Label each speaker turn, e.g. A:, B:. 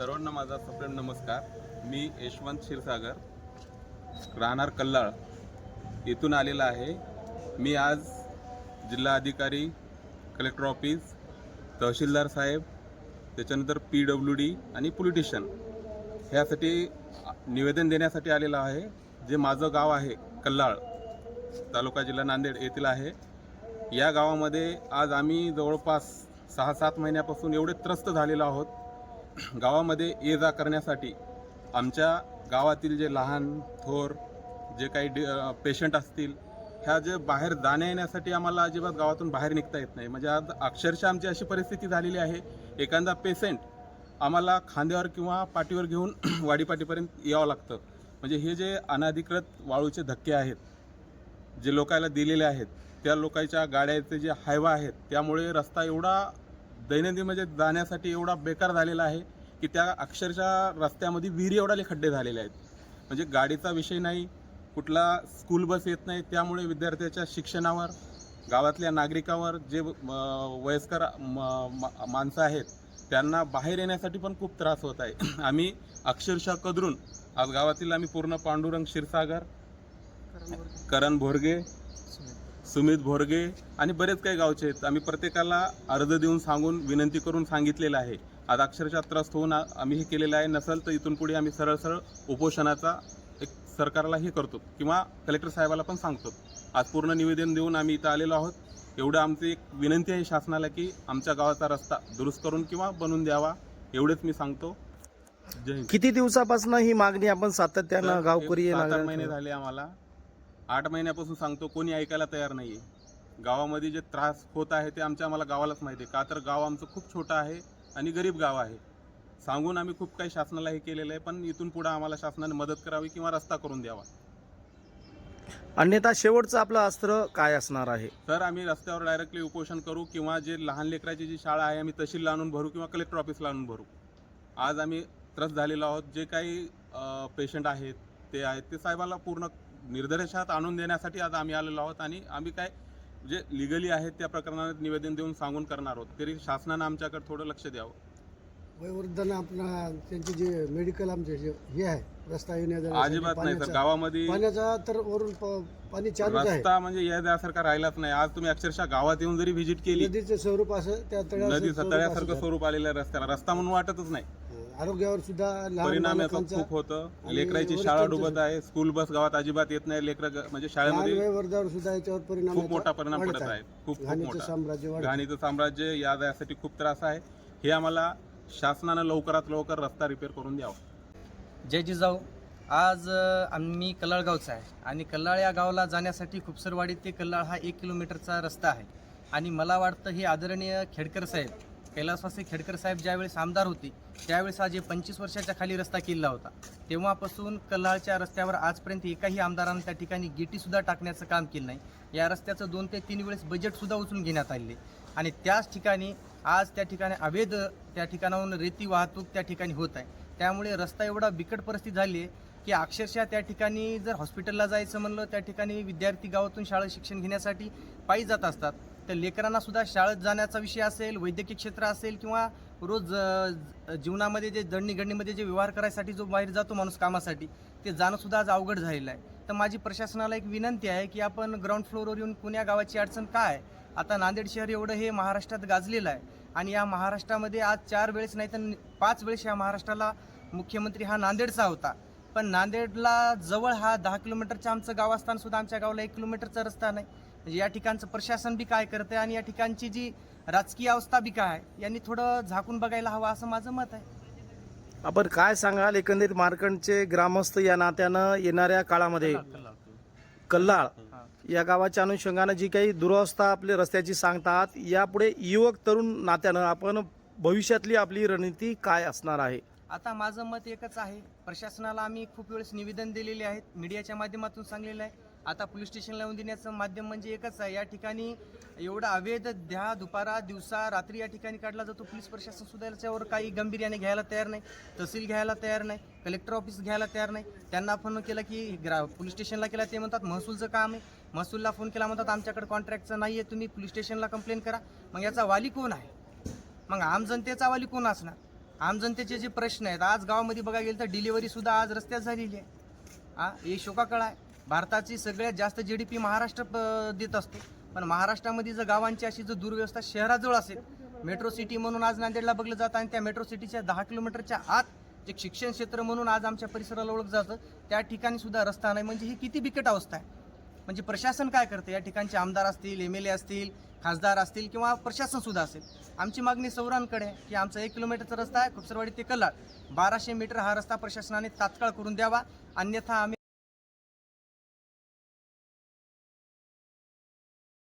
A: सर्वांना माझा सप्रेम नमस्कार. मी यशवंत क्षीरसागर राहणार कल्लाळ. येथून आलेला आहे. मी आज जिल्हा अधिकारी कलेक्टर ऑफिस तहसीलदार साहेब त्याच्यानंतर पी डब्ल्यू डी आणि पोलिटिशियन ह्यासाठी निवेदन देण्यासाठी आलेलो आहे. जे माझं गाव आहे कल्लाळ तालुका जिल्हा नांदेड येथील आहे. या गावामध्ये आज आम्ही जवळपास सहा सात महिन्यापासून एवढे त्रस्त झालेलो आहोत. गावामध्ये ये जा करण्यासाठी आमच्या गावातील जे लहान थोर जे काही डि पेशंट असतील ह्या जे बाहेर जाण्या येण्यासाठी आम्हाला अजिबात गावातून बाहेर निघता येत नाही. म्हणजे आज अक्षरशः आमची अशी परिस्थिती झालेली आहे एखादा पेशंट आम्हाला खांद्यावर किंवा पाठीवर घेऊन वाडीपाटीपर्यंत यावं लागतं. म्हणजे हे जे अनाधिकृत वाळूचे धक्के आहेत जे लोकायला दिलेले आहेत त्या लोकांच्या गाड्याचे जे हायवा आहेत त्यामुळे रस्ता एवढा दैनंदिन म्हणजे जाण्यासाठी एवढा बेकार झालेला आहे की त्या अक्षरशः रस्त्यामध्ये विहिरी एवढाले खड्डे झालेले आहेत. म्हणजे गाडीचा विषय नाही कुठला स्कूल बस येत नाही त्यामुळे विद्यार्थ्याच्या शिक्षणावर गावातल्या नागरिकावर जे वयस्कर माणसं आहेत त्यांना बाहेर येण्यासाठी पण खूप त्रास होत आहे. आम्ही अक्षरशः कदरून आज गावातील आम्ही पूर्ण पांडुरंग क्षीरसागर करण भोरगे सुमित भोरगे आणि बरेच काही गावचे आहेत. आम्ही प्रत्येकाला अर्ज देऊन सांगून विनंती करून सांगितलेलं आहे. आज अक्षरशः त्रस्त होऊन आम्ही हे केलेलं आहे. नसेल तर इथून पुढे आम्ही सरळ सरळ उपोषणाचा एक सरकारला हे करतो किंवा कलेक्टर साहेबाला पण सांगतो. आज पूर्ण निवेदन देऊन आम्ही इथं आलेलो आहोत. एवढं आमची एक विनंती आहे शासनाला की आमच्या गावाचा रस्ता दुरुस्त करून किंवा बनवून द्यावा एवढेच मी सांगतो.
B: किती दिवसापासून ही मागणी आपण सातत्यानं गावकरी
A: महिने झाले आम्हाला. आठ महिन्यापासून सांगतो कोणी ऐकायला तयार नाहीये. गावामध्ये जे त्रास होत आहे ते आमच्या आम्हाला गावालाच माहिती आहे. का तर गाव आमचं खूप छोटं आहे आणि गरीब गाव आहे. सांगून आम्ही खूप काही शासनाला हे केलेलं आहे पण इथून पुढे आम्हाला शासनाने मदत करावी किंवा रस्ता करून द्यावा.
B: अन्यथा शेवटचं आपलं अस्त्र काय असणार आहे?
A: तर आम्ही रस्त्यावर डायरेक्टली उपोषण करू किंवा जे लहान लेकराची जी शाळा आहे आम्ही तहसीलला आणून भरू किंवा कलेक्टर ऑफिसला आणून भरू. आज आम्ही त्रस्त झालेलो आहोत. जे काही पेशंट आहेत ते आहेत. ते साहेबाला पूर्ण निर्देशात आणून देण्यासाठी आज आम्ही आलेलो आहोत आणि आम्ही काय जे लिगली आहेत त्या प्रकरणात निवेदन देऊन सांगून करणार आहोत. तरी शासनानं आमच्याकडे थोडं लक्ष द्यावं.
C: वयोवृद्धांना आपला त्यांचे जे मेडिकल आमचे जे हे आहे रस्ता येण्या
A: अजिबात नाही सर गावामध्ये
C: पाण्याचा तर वरून प- पाणी चालूच आहे.
A: रस्ता म्हणजे या जासारखा राहिलाच नाही. आज तुम्ही अक्षरशः गावात येऊन जरी व्हिजिट केली
C: नदीचं स्वरूप असं त्या तळ्याचं
A: नदी
C: स्वरूप
A: तळ्यासारखं
C: असं
A: स्वरूप आलेलं आहे रस्त्याला. रस्ता म्हणून वाटतच नाही.
C: आरोग्यावर सुद्धा लहान
A: परिणाम याचा
C: बालकांचा
A: खूप होतं.
C: आणि
A: लेकराची
C: वरिष्ठांचं
A: शाळा डुबत आहे स्कूल बस गावात अजिबात येत नाही. लेकर म्हणजे
C: लहान
A: शाळेमध्ये
C: वयोवर्धावर सुद्धा याच्यावर परिणाम
A: खूप
C: याचा
A: मोठा परिणाम
C: वाढत
A: पडत आहे. खूप खूप
C: घाणीचं
A: मोठा.
C: साम्राज्य वाढत
A: घाणीचं साम्राज्य या यासाठी खूप त्रास आहे. हे आम्हाला शासनानं लवकरात लवकर रस्ता रिपेअर करून द्यावा.
D: जय जिजाऊ. आज अ, आम्ही कल्लाळ गावचा आहे. आणि कल्लाळ या गावाला जाण्यासाठी खुपसरवाडी ते कल्लाळ हा एक किलोमीटरचा रस्ता आहे. आणि मला वाटतं हे आदरणीय खेडकर साहेब कैलासवासी खेडकर साहेब ज्यावेळेस आमदार होते त्यावेळेस हा जे पंचवीस वर्षाच्या खाली रस्ता किल्ला होता. तेव्हापासून कल्लाळच्या रस्त्यावर आजपर्यंत एकाही आमदारानं त्या ठिकाणी गिटीसुद्धा टाकण्याचं काम केलं नाही. या रस्त्याचं दोन ते तीन वेळेस बजेटसुद्धा उचलून घेण्यात आले आणि त्याच ठिकाणी आज त्या ठिकाणी अवैध त्या ठिकाणाहून रेती वाहतूक त्या ठिकाणी होत आहे. त्यामुळे रस्ता एवढा बिकट परिस्थिती झाली आहे की अक्षरशः त्या ठिकाणी जर हॉस्पिटलला जायचं म्हणलं त्या ठिकाणी विद्यार्थी गावातून शाळा शिक्षण घेण्यासाठी पायी जात असतात. तर लेकरांना सुद्धा शाळेत जाण्याचा विषय असेल वैद्यकीय क्षेत्र असेल किंवा रोज जीवनामध्ये जे जडणीघडणीमध्ये जे व्यवहार करायसाठी जो बाहेर जातो माणूस कामासाठी ते जाणंसुद्धा आज अवघड झालेलं आहे. तर माझी प्रशासनाला एक विनंती आहे की आपण ग्राउंड फ्लोअरवर येऊन पुण्या गावाची अडचण काय आहे? आता नांदेड शहर एवढं हे महाराष्ट्रात गाजलेलं आहे आणि या महाराष्ट्रामध्ये आज चार वेळेस नाही तर पाच वेळेस या महाराष्ट्राला मुख्यमंत्री हा नांदेडचा होता. पण नांदेडला जवळ हा दहा किलोमीटरचं आमचं गाव असताना सुद्धा आमच्या गावाला एक किलोमीटरचा रस्ता नाही. म्हणजे या ठिकाणचं प्रशासन बी काय करतं आणि या ठिकाणची जी राजकीय अवस्था बी काय आहे यांनी थोडं झाकून बघायला हवं असं माझं मत आहे.
B: आपण काय सांगाल? एकंदरीत मार्कंडचे ग्रामस्थ या नात्यानं येणाऱ्या काळामध्ये कल्लाळ या गावाच्या अनुषंगानं जी काही दुरावस्था आपली रस्त्याची सांगतात यापुढे युवक तरुण नात्यानं आपण भविष्यातली आपली रणनीती काय असणार आहे?
D: आता माझं मत एकच आहे. प्रशासनाला आम्ही खूप वेळेस निवेदन दिलेले आहेत. मीडियाच्या माध्यमातून सांगलेलं आहे. आता पोलीस स्टेशनला येऊन देण्याचं माध्यम म्हणजे एकच आहे. या ठिकाणी एवढा अवैध द्या दुपारा दिवसा रात्री या ठिकाणी काढला जातो. पोलीस प्रशासन सुद्धा याच्यावर काही गंभीर्याने घ्यायला तयार नाही. तहसील घ्यायला तयार नाही. कलेक्टर ऑफिस घ्यायला तयार नाही. त्यांना फोन केला की ग्रा पोलीस स्टेशनला केला ते म्हणतात महसूलचं काम आहे. महसूलला फोन केला म्हणतात आमच्याकडे कॉन्ट्रॅक्टचं नाही आहे तुम्ही पोलीस स्टेशनला कंप्लेंट करा. मग याचा वाली कोण आहे? मग आम जनतेचा वाली कोण असणार? आमजनतेचे जे प्रश्न आहेत आज गावामध्ये बघा गेलं तर डिलिव्हरी सुद्धा आज रस्त्यात झालेली आहे. हा हे शोकाकळ आहे. भारताची सगळ्यात जास्त जी डी पी महाराष्ट्र देत असतो. पण महाराष्ट्रामध्ये जर गावांची अशी जर दुर्व्यवस्था शहराजवळ असेल मेट्रो सिटी म्हणून आज नांदेडला बघलं जातं आणि त्या मेट्रो सिटीच्या दहा किलोमीटरच्या आत जे शिक्षण क्षेत्र म्हणून आज आमच्या परिसराला ओळख जातं त्या ठिकाणी सुद्धा रस्ता नाही. म्हणजे ही किती बिकट अवस्था आहे. म्हणजे प्रशासन काय करते? या ठिकाणचे आमदार असतील एम एल ए असतील खासदार असतील किंवा प्रशासनसुद्धा असेल. आमची मागणी सौरांकडे आहे की आमचा एक किलोमीटरचा रस्ता आहे खुपसरवाडी ते कल्लाळ बाराशे मीटर हा रस्ता प्रशासनाने तात्काळ करून द्यावा. अन्यथा आम्ही